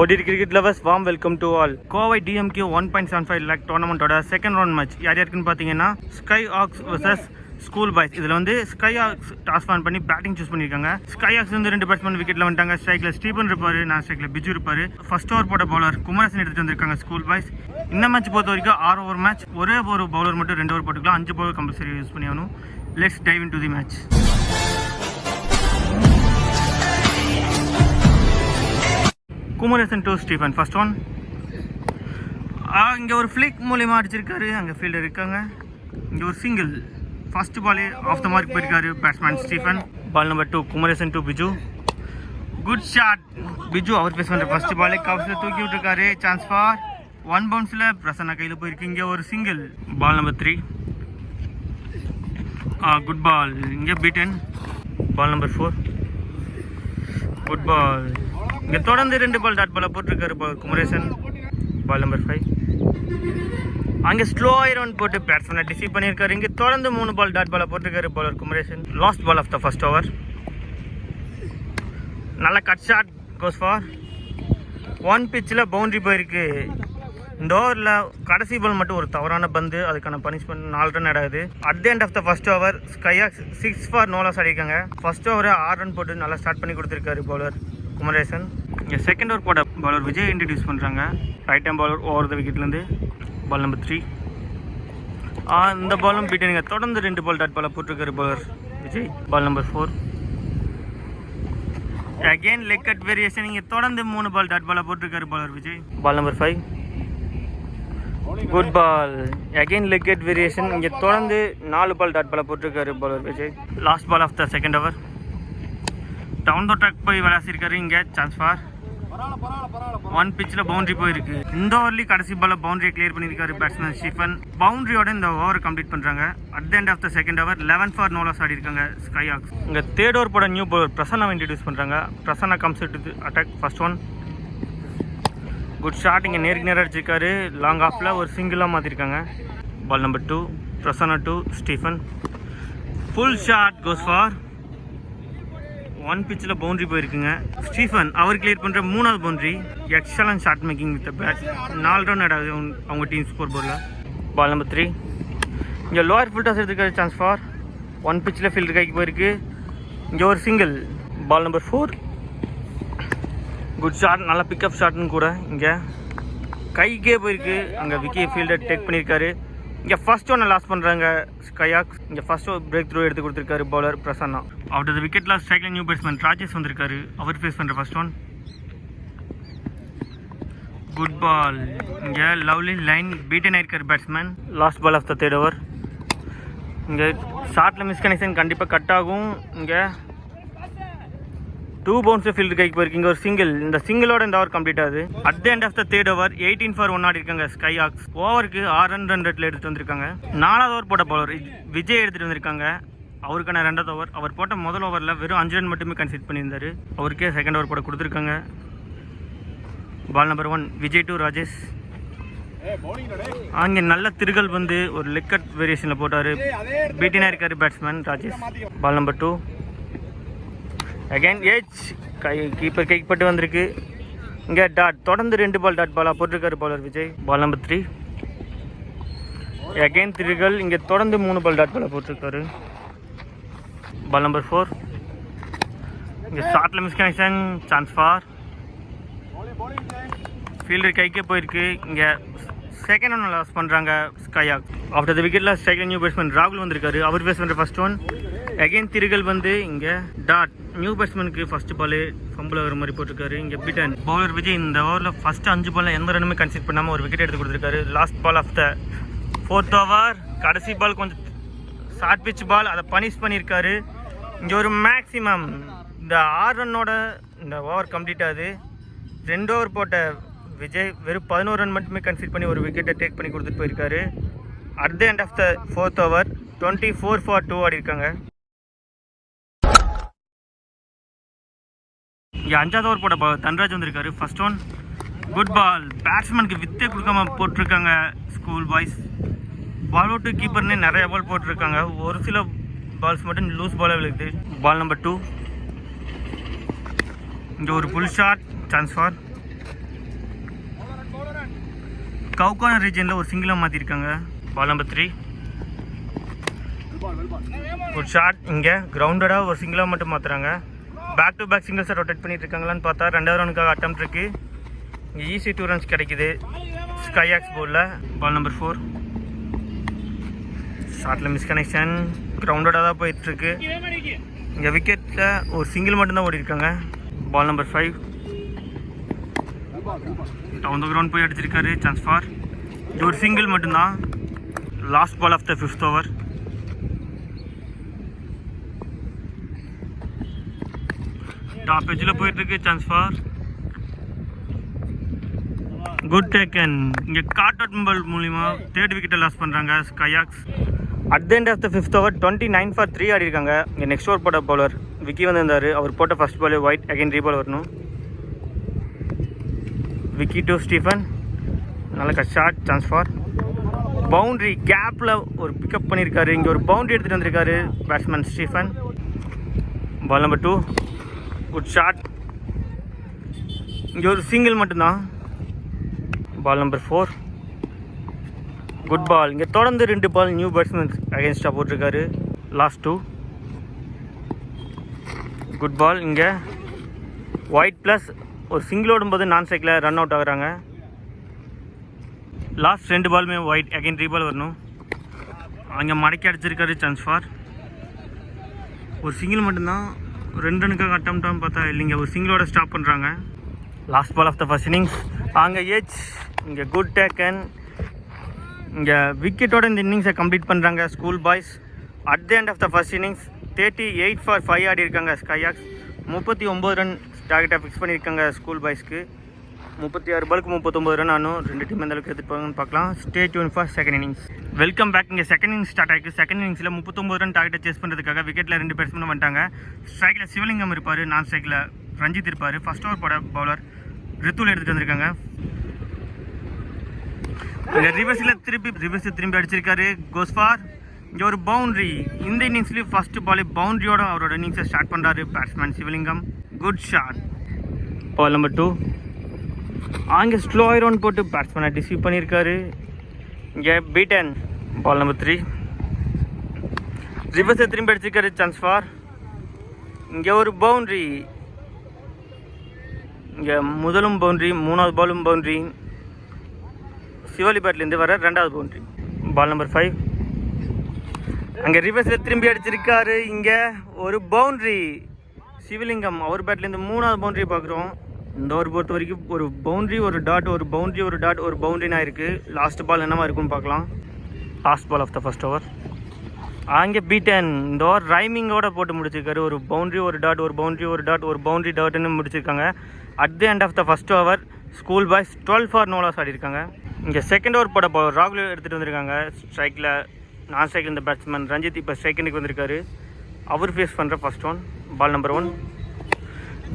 ஓடி cricket lovers warm welcome to all Kovai DMK one point seven five lakh டோர்னமெண்ட்டோட second round match யார் யாருக்குன்னு பார்த்தீங்கன்னா sky ox versus school boys இதில் வந்து sky aux toss won பண்ணி batting choose பண்ணியிருக்காங்க. Sky aux வந்து ரெண்டு பேட்ஸ்மேன் விக்கெட்டில் வந்துட்டாங்க. ஸ்ட்ரைக்கில் ஸ்டீபன் இருப்பாரு நான் ஸ்ட்ரைக்கில் பிஜு இருப்பாரு. ஃபர்ஸ்ட் ஓவர் போட்ட பவுலர் குமரசன் எடுத்துட்டு வந்திருக்காங்க ஸ்கூல் பாய்ஸ் இந்த மேட்ச் பொறுத்த வரைக்கும் ஆறு ஓவர் மேட்ச் ஒரே ஒரு பவுலர் மட்டும் ரெண்டு ஓவர் போட்டுக்கலாம். அஞ்சு பவுலர் கம்பல்சரி யூஸ் பண்ணி ஆகணும் let's dive into the match Kumaresan to Stephen first one இங்கே ஒரு ஃப்ளிக் மூலியமாக அடிச்சிருக்காரு. அங்கே ஃபீல்டர் இருக்காங்க. இங்கே ஒரு சிங்கிள் ஃபர்ஸ்ட் பாலே ஆஃப் த மார்க் போயிருக்காரு batsman Stephen ball number two Kumaresan to Biju. Good shot Biju our face பண்ணுற ஃபர்ஸ்ட் பாலே கப்ஸில் தூக்கி விட்டுருக்காரு. சான்ஸ் ஃபார் ஒன் பவுன்ஸில் பிரசன்னா கையில் போயிருக்கு. இங்கே ஒரு single ball number three good ball இங்கே beaten ball number four good ball இங்கே தொடர்ந்து ரெண்டு பால் டாட் பாலை போட்டிருக்காரு ball Kumaresan. Ball number five அங்கே ஸ்லோ ரவுண்ட் போட்டு பேட்ஸ்மேனை டிசீவ் பண்ணியிருக்காரு. இங்கே தொடர்ந்து மூணு பால் டாட் பாலை போட்டிருக்காரு bowler Kumaresan. Last ball off the first over நல்ல cut shot goes for one பிச்சில் பவுண்டரி போயிருக்கு. இந்த ஓவரில் கடைசி பால் மட்டும் ஒரு தவறான பந்து. அதுக்கான பனிஷ்மெண்ட் நாலு ரன் ஆடாது. At the end of the first over Sky Axe six for no loss அடிக்காங்க. First ஓவரை ஆறு ரன் போட்டு நல்லா ஸ்டார்ட் பண்ணி கொடுத்துருக்காரு பவுலர் குமரேசன். இங்கே செகண்ட் ஓவர் போட பாலர் விஜய் இன்ட்ரடியூஸ் பண்ணுறாங்க right hand bowler over the விக்கெட்லேருந்து ball number three இந்த பாலும் பீட்டு நீங்கள் தொடர்ந்து ரெண்டு பால் டாட் பாலை போட்டிருக்காரு bowler Vijay. Ball number four again leg cut variation இங்கே தொடர்ந்து மூணு பால் டாட் பாலை போட்டிருக்காரு bowler Vijay. Ball number five good ball again leg cut variation இங்கே தொடர்ந்து நாலு பால் டாட் பாலை போட்டிருக்காரு bowler Vijay. Last ball of the second over down the track போய் விளாசிருக்காரு. இங்கே சான்ஸ் ஃபார் ஒன் பிச்சில் பவுண்டரி போயிருக்கு. இந்த ஓவர்லேயும் கடைசி பால்ல பவுண்டரியை கிளியர் பண்ணியிருக்காரு பேட்ஸ்மேன் ஸ்டீஃபன் பவுண்டரியோட இந்த ஓவர் கம்ப்ளீட் பண்ணுறாங்க at the end of the second over eleven for no loss ஆடி இருக்காங்க ஸ்கை ஆக்ஸ் இங்கே தேர்ட் ஓவர் போட நியூ பவுலர் பிரசன்னா இன்ட்ரடியூஸ் பண்ணுறாங்க Prasanna comes to attack first one good shot இங்கே நேருக்கு நேராக அடிச்சிருக்காரு. லாங் ஆஃபில் ஒரு சிங்கிளாக மாற்றிருக்காங்க ball number two Prasanna to Stephen full shot goes for one பிச்சில் பவுண்டரி போயிருக்குங்க. ஸ்டீஃபன் அவர் கிளியர் பண்ணுற மூணாவது boundary excellent shot making with bat நாலு ரன் ஆடாது அவங்க- அவங்க டீம் ஸ்கோர் போர்டில் பால் நம்பர் த்ரீ இங்கே lower full toss chance for one பிச்சில் ஃபீல்டர் கைக்கு போயிருக்கு. இங்கே ஒரு single ball number four good shot நல்லா பிக்கப் ஷாட்னு கூட இங்கே. கைக்கே போயிருக்கு. அங்கே விக்கி ஃபீல்டர் டேக் பண்ணியிருக்காரு. இங்கே ஃபர்ஸ்ட் ஒன்று லாஸ் பண்ணுறாங்க ஸ்கயாக் இங்கே ஃபர்ஸ்ட் பிரேக் த்ரூ எடுத்து கொடுத்துருக்காரு bowler Prasanna after the wicket loss new batsman Rajesh வந்திருக்காரு. அவர் ஃபேஸ் பண்ணுற ஃபர்ஸ்ட் ஒன் குட் பால் இங்கே லவ்லி லைன் பீட்டன் ஆயிருக்காரு batsman last ball off the third over இங்கே ஷார்ட்டில் மிஸ்கனெக்ஷன் கண்டிப்பாக கட் ஆகும். இங்கே டூ பவுன்ஸ் ஃபீல்டு கைக்கு போயிருக்கீங்க ஒரு சிங்கிள் இந்த சிங்கிளோட இந்த ஓவர் கம்ப்ளீட் ஆகுது. At the end of the third over eighteen for one ஆடி இருக்காங்க ஸ்கை ஆக்ஸ் ஓவருக்கு ஆறு ரன் ரன் ரேட்டில் எடுத்துட்டு வந்திருக்காங்க. நாலாவது ஓவர் போட்ட பவுலர் விஜய் எடுத்துட்டு வந்திருக்காங்க. அவருக்கான ரெண்டாவது ஓவர் அவர் போட்ட முதல் ஓவரில் வெறும் அஞ்சு ரன் மட்டுமே கன்சிட் பண்ணியிருந்தார். அவருக்கே செகண்ட் ஓவர் போட கொடுத்துருக்காங்க. Ball number one Vijay to Rajesh. அங்கே நல்ல திருகல் வந்து ஒரு லெக்கட் வேரியேஷனில் போட்டார். பீட்டினாக இருக்காரு batsman Rajesh. Ball number two again edge கை கீப்பர் கைக்கு பட்டு வந்திருக்கு. இங்கே டாட் தொடர்ந்து ரெண்டு பால் டாட் பாலாக போட்டிருக்காரு bowler Vijay. Ball number three again திருகல் இங்கே தொடர்ந்து மூணு பால் டாட் பாலாக போட்டிருக்காரு. பால் நம்பர் ஃபோர் இங்கே ஷார்ட்டில் miss connection chance for fielder கைக்கே போயிருக்கு. இங்கே செகண்ட் ஒன் லாஸ் பண்ணுறாங்க ஸ்கையாக் ஆஃப்டர் த விக்கெட்டில் செகண்ட் நியூ பேட்ஸ்மேன் ராகுல் வந்திருக்காரு. அவர் பேஸ் பண்ணுற ஒன் அகைன் திருகல் வந்து இங்கே டாட் நியூ பேட்ஸ்மேனுக்கு ஃபர்ஸ்ட் பால் ஃபம்பிள் ஆகிற மாதிரி போட்டிருக்காரு. இங்கே பிட்டன் பவுலர் விஜய் இந்த ஓவரில் ஃபஸ்ட்டு அஞ்சு பால் எந்த ரன்னுமே கன்சிட் பண்ணாமல் ஒரு விக்கெட் எடுத்து கொடுத்துருக்காரு. Last ball off the fourth over கடைசி பால் கொஞ்சம் ஷார்ட் பிச் பால் அதை பனிஷ் பண்ணியிருக்காரு. இங்கே ஒரு மேக்ஸிமம் இந்த ஆறு ரன்னோட இந்த ஓவர் கம்ப்ளீட் ஆகுது. ரெண்டு ஓவர் போட்ட விஜய் வெறும் பதினோரு ரன் மட்டுமே கன்சிட் பண்ணி ஒரு விக்கெட்டை டேக் பண்ணி கொடுத்துட்டு போயிருக்காரு. At the end of the fourth over twenty four for two ஆடி இருக்காங்க இங்கே அஞ்சாவது ஓவர் போட தன்ராஜ் வந்திருக்காரு. ஃபர்ஸ்ட் ஒன் குட் பால் பேட்ஸ்மேனுக்கு வித்தே கொடுக்காம போட்டிருக்காங்க ஸ்கூல் பாய்ஸ் பால் அவுட்டு கீப்பர்னே நிறைய பால் போட்டிருக்காங்க. ஒரு சில பால்ஸ் மட்டும் லூஸ் பாலாக விழுகுது. பால் நம்பர் டூ இங்கே ஒரு புல் ஷாட் சான்ஸ் ஃபார் கவுகான ரீஜனில் ஒரு சிங்கிளாக மாற்றிருக்காங்க பால் நம்பர் த்ரீ ஒரு ஷாட் இங்கே கிரவுண்டடாக ஒரு சிங்கிளாக மட்டும் மாற்றுறாங்க பேக் டு பேக் சிங்கிள்ஸை ரொட்டேட் பண்ணிட்டு இருக்காங்களான்னு பார்த்தா ரெண்டாவது ரனுக்காக அட்டம் இருக்கு. இங்கே ஈஸி டூ ரன்ஸ் கிடைக்குது. ஆக்ஸ் போர்டில் பால் நம்பர் ஃபோர் ஷார்ட்டில் மிஸ்கனெக்ஷன் கிரவுண்டடாக தான் போயிட்டுருக்கு இங்கே விக்கெட்டில் ஒரு சிங்கிள் மட்டும்தான் ஓடிருக்காங்க. Ball number five down the ground போய் அடிச்சிருக்காரு சான்ஸ் ஃபார் இது ஒரு சிங்கிள் மட்டும்தான். Last ball off the fifth over top எஜ்ஜில் போயிட்டுருக்கு சான்ஸ் ஃபார் குட் டேக்கன் இங்கே காட் அவுட் மூலிமா தேர்ட் விக்கெட்டை லாஸ் பண்ணுறாங்க Sky Axe at the end of the fifth over twenty nine for three ஆடி இருக்காங்க இங்கே நெக்ஸ்ட் ஓவர் போட்ட bowler Vicky வந்திருந்தார். அவர் போட்ட first ball wide again reball வரணும். விக்கி டு ஸ்டீஃபன் நல்ல ஷார்ட் சான்ஸ் ஃபார் பவுண்ட்ரி கேப்பில் ஒரு பிக்கப் பண்ணியிருக்காரு இங்கே ஒரு பவுண்ட்ரி எடுத்துகிட்டு வந்திருக்காரு batsman Stephen ball number two good shot இங்கே ஒரு சிங்கிள் மட்டும்தான். Ball number four good ball இங்கே தொடர்ந்து ரெண்டு பால் நியூ பேட்ஸ்மேன் அகேன்ஸ்டாக போட்டிருக்காரு. லாஸ்ட் டூ குட் பால் இங்கே ஒயிட் ப்ளஸ் ஒரு சிங்கிள் ஓடும்போது நான் சைக்கிளில் ரன் அவுட் ஆகுறாங்க. லாஸ்ட் ரெண்டு பாலுமே ஒயிட் அகைன் ரீபால் வரணும். அங்கே மடக்கி அடிச்சிருக்காரு சான்ஸ் ஃபார் ஒரு சிங்கிள் மட்டும்தான். ரெண்டு ரனுக்காக அட்டம்ப்டான்னு பார்த்தா இல்லைங்க ஒரு சிங்கிளோட ஸ்டாப் பண்ணுறாங்க last ball of the first innings அங்கே ஏஜ் இங்கே குட் டேக்கன் இங்கே விக்கெட்டோட இந்த இன்னிங்ஸை கம்ப்ளீட் பண்ணுறாங்க school boys at the end of the first innings thirty eight for five ஆடி இருக்காங்க ஸ்கையாக்ஸ் முப்பத்தி ஒம்பது ரன் டார்கெட்டாக ஃபிக்ஸ் பண்ணியிருக்காங்க ஸ்கூல் பாய்ஸ்க்கு முப்பத்தி ஆறு பாலுக்கு முப்பத்தொம்பது ரன் ஆனும். ரெண்டு டீம் எந்த அளவுக்கு எடுத்துப்பாங்கன்னு பார்க்கலாம். Stay tune for second innings welcome back இங்கே செகண்ட் இன்னிங்ஸ் ஸ்டார்ட் ஆயிருக்கு. செகண்ட் இன்னிங்ஸில் முப்பத்தொம்பது ரன் டார்கெட்டை சேஸ் பண்ணுறதுக்காக விக்கெட்டில் ரெண்டு பேட்ஸ்மேன் வந்துட்டாங்க. ஸ்ட்ரைக்கில் சிவலிங்கம் இருப்பார் நான் ஸ்ட்ரைக்கில் ரஞ்சித் இருப்பார். ஃபஸ்ட் ஓவர் போட பவுலர் ரித்துல் எடுத்துகிட்டு வந்திருக்காங்க. ரிவர்ஸில் திருப்பி ரிவர்ஸில் திரும்பி அடிச்சிருக்காரு. கோஸ்பார் இங்கே ஒரு பவுண்ட்ரி இந்த இன்னிங்ஸ்லேயும் ஃபஸ்ட்டு பாலே பவுண்ட்ரியோட அவரோட இன்னிங்ஸை ஸ்டார்ட் பண்ணுறாரு batsman Sivalingam. Good shot ball number two அங்கே ஸ்லோ ஐரோன் போட்டு பேட்ஸ்மேனை டிசீவ் பண்ணியிருக்காரு. இங்கே பீட்டன் பால் நம்பர் த்ரீ ரிவர்ஸை திரும்பி அடிச்சிருக்காரு சான்ஸ் ஃபார் இங்கே ஒரு பவுண்ட்ரி இங்கே முதலும் பவுண்ட்ரி மூணாவது பாலும் பவுண்ட்ரி சிவாலிபேட்லேருந்து வர ரெண்டாவது பவுண்ட்ரி பால் நம்பர் ஃபைவ் அங்கே ரிவர்ஸில் திரும்பி அடிச்சிருக்காரு இங்கே ஒரு பவுண்ட்ரி சிவலிங்கம் அவர் பேட்லேருந்து மூணாவது பவுண்ட்ரி பார்க்குறோம். இந்த ஓவர் பொறுத்த வரைக்கும் ஒரு பவுண்ட்ரி ஒரு டாட் ஒரு பவுண்ட்ரி ஒரு டாட் ஒரு பவுண்ட்ரினா இருக்குது லாஸ்ட் பால் என்னமா இருக்குன்னு பார்க்கலாம். Last ball of the first over அங்கே பீட்டன் இந்த ஓவர் ரைமிங்கோட போட்டு முடிச்சிருக்காரு. ஒரு பவுண்ட்ரி ஒரு டாட் ஒரு பவுண்ட்ரி ஒரு டாட் ஒரு பவுண்ட்ரி டாட்னு முடிச்சிருக்காங்க. At the end of the first over school boys twelve for no loss ஆடிருக்காங்க. இங்கே செகண்ட் ஓவர் போட போ- ராகுல் எடுத்துகிட்டு வந்திருக்காங்க. ஸ்ட்ரைக்கில் நான் ஸ்ட்ரைக்கில் இந்த பேட்ஸ்மேன் ரஞ்சித் இப்போ செகண்டுக்கு வந்திருக்காரு. அவர் ஃபேஸ் பண்ணுற first one ball number one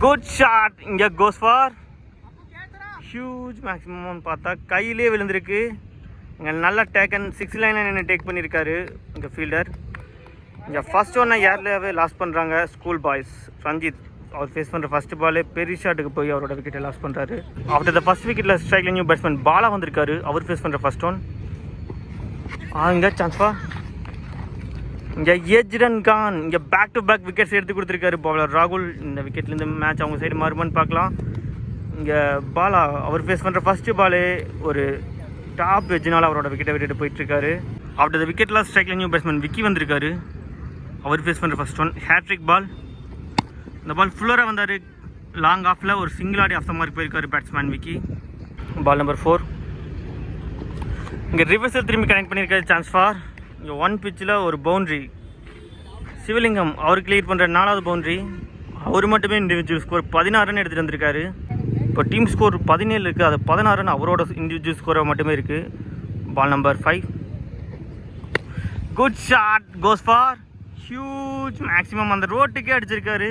good shot இங்கே கோஸ் ஃபார் ஹியூஜ் மேக்ஸிமம் பார்த்தா கையிலே விழுந்திருக்கு. இங்கே நல்லா டேக்கன் சிக்ஸ் லைன் என்ன டேக் பண்ணியிருக்காரு இங்கே ஃபீல்டர் இங்கே ஃபர்ஸ்ட் ஒன்னை யார்லேயாவே லாஸ் பண்ணுறாங்க ஸ்கூல் பாய்ஸ் ரஞ்சித். அவர் ஃபேஸ் பண்ணுற ஃபர்ஸ்ட் பாலே பெரிய ஷாட்டுக்கு போய் அவரோட விக்கெட்டை லாஸ் பண்ணுறாரு ஆஃப்டர் த ஃபஸ்ட் விக்கெட்டில் ஸ்ட்ரைக்கில் நியூ பேட்ஸ்மேன் பாலா வந்திருக்காரு. அவர் ஃபேஸ் பண்ணுற ஃபஸ்ட் ஒன் ஆ இங்கே சான்ஸ்பா இங்கே ஏஜ்ரன் கான். இங்கே பேக் டு பேக் விக்கெட்ஸ் எடுத்து கொடுத்துருக்காரு பவுலர் ராகுல் இந்த விக்கெட்லேருந்து மேட்ச் அவங்க சைடு மாறுமான்னு பார்க்கலாம். இங்கே பாலா அவர் ஃபேஸ் பண்ணுற ஃபஸ்ட்டு பாலே ஒரு டாப் வெஜ்ஜினால் அவரோட விக்கெட்டை விட்டுட்டு போயிட்டுருக்காரு. ஆஃப்டர் த விக்கெட் லாஸ் ஸ்ட்ரைக்கில் நியூ பேட்ஸ்மேன் விக்கி வந்திருக்காரு. அவர் ஃபேஸ் பண்ணுற ஃபர்ஸ்ட் ஒன் ஹேட்ரிக் பால் இந்த பால் ஃபுல்லராக வந்தார். லாங் ஆஃபில் ஒரு சிங்கிள் ஆடி ஆஃப் த மாதிரி போயிருக்காரு batsman Vicky. Ball number four இங்கே ரிவர்ஸில் திரும்பி கனெக்ட் பண்ணியிருக்காரு சான்ஸ் ஃபார் இங்கே ஒன் பிச்சில் ஒரு பவுண்ட்ரி சிவலிங்கம் அவர் கிளியர் பண்ணுற நாலாவது பவுண்ட்ரி அவர் மட்டுமே இண்டிவிஜுவல் ஸ்கோர் பதினாறுன்னு எடுத்துகிட்டு வந்திருக்காரு. இப்போ டீம் ஸ்கோர் பதினேழு இருக்குது அது பதினாறுன்னு அவரோட இண்டிவிஜுவல் ஸ்கோராக மட்டுமே இருக்குது ball number five good shot goes for huge maximum அந்த ரோட்டுக்கே அடிச்சிருக்காரு.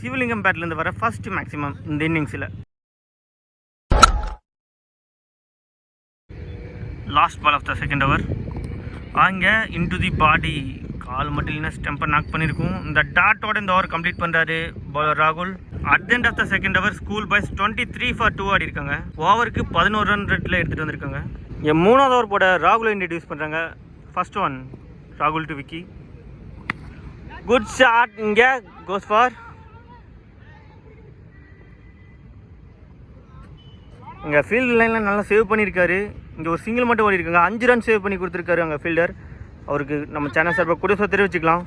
சிவலிங்கம் பேட்லேருந்து வர ஃபஸ்ட்டு மேக்ஸிமம் இந்த இன்னிங்ஸில் last ball off the second over வாங்க இன்டு தி பாடி கால் மட்டும் இல்லைன்னா ஸ்டெம்பர் நாக் பண்ணியிருக்கும் இந்த டாட்டோட இந்த ஓவர் கம்ப்ளீட் பண்ணுறாரு பவுலர் ராகுல். At end of the second over school boys twenty three for two ஆடி இருக்காங்க. ஓவருக்கு பதினோரு ரன் ரெட்டில் எடுத்துகிட்டு வந்திருக்காங்க. என் மூணாவது ஓவர் போட ராகுலை இன்ட்ரடியூஸ் பண்ணுறாங்க ஃபர்ஸ்ட் ஒன் ராகுல் டு விக்கி குட் ஷாட் இங்கே கோஸ் ஃபார் இங்கே ஃபீல்டு லைனில் நல்லா சேவ் பண்ணியிருக்காரு இங்கே ஒரு சிங்கிள் மட்டும் ஓடி இருக்காங்க அஞ்சு ரன் சேவ் பண்ணி கொடுத்துருக்காரு அங்கே ஃபீல்டர் அவருக்கு நம்ம சேனல் சார்பாக குடிசை தெரிவிச்சுக்கலாம்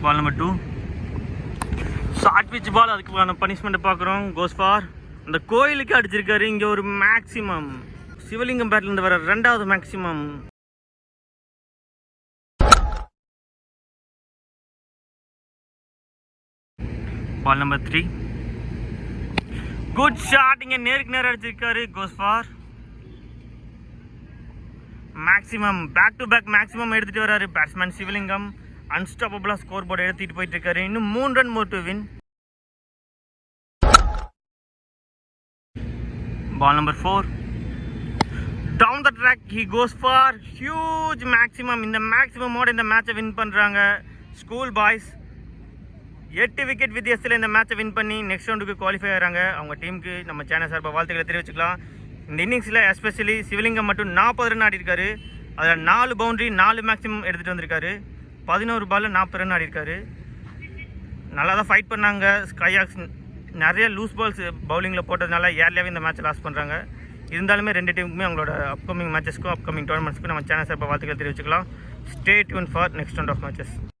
ball number two short pitch punishment பார்க்குறோம். கோஸ் ஃபார் அந்த கோயிலுக்கு அடிச்சிருக்காரு. இங்கே ஒரு மேக்ஸிமம் சிவலிங்கம் பேட்லேருந்து வர ரெண்டாவது maximum ball number three good shot இங்கே நேருக்கு நேரம் அடிச்சிருக்காரு. Goes for maximum back to back maximum எடுத்துகிட்டு வராரு. பேட்ஸ்மேன் சிவலிங்கம். அன்ஸ்டாப்பபிளாக ஸ்கோர் போர்டு எடுத்துகிட்டு போயிட்டு இருக்காரு. இன்னும் மூணு run more to win ball number four down the track he goes for huge maximum இந்த மேக்ஸிமமோட இந்த மேட்சை வின் பண்ணுறாங்க ஸ்கூல் பாய்ஸ் எட்டு விக்கெட் வித்தியாசத்தில் இந்த மேட்சை வின் பண்ணி நெக்ஸ்ட் ரவுண்டுக்கு குவாலிஃபை ஆகிறாங்க. அவங்க டீமுக்கு நம்ம சேனல் சார்பாக வாழ்த்துக்களை தெரிவிச்சுக்கலாம். இந்த இன்னிங்ஸில் எஸ்பெஷலி சிவலிங்கம் மட்டும் நாற்பது ரன் ஆடிருக்காரு. அதில் நாலு பவுண்டரி நாலு மேக்ஸிமம் எடுத்துகிட்டு வந்திருக்காரு. பதினோரு பாலில் நாற்பது ரன் ஆடிருக்காரு. நல்லா தான் ஃபைட் பண்ணாங்க. ஸ்கையாக்ஸ் நிறைய லூஸ் பால்ஸ் பவுலிங்கில் போட்டதுனால ஏர்லியாகவே இந்த மேட்ச்சை லாஸ் பண்ணுறாங்க இருந்தாலுமே ரெண்டு டீமுக்குமே அவங்களோட அப்கமிங் மேட்சஸ்க்கும் அப்கமிங் டோர்னமெண்ட்ஸ்க்கும் நம்ம சேனல் சார்பாக வாழ்த்துக்கள் தெரிவிச்சுக்கலாம். Stay tune for next round of matches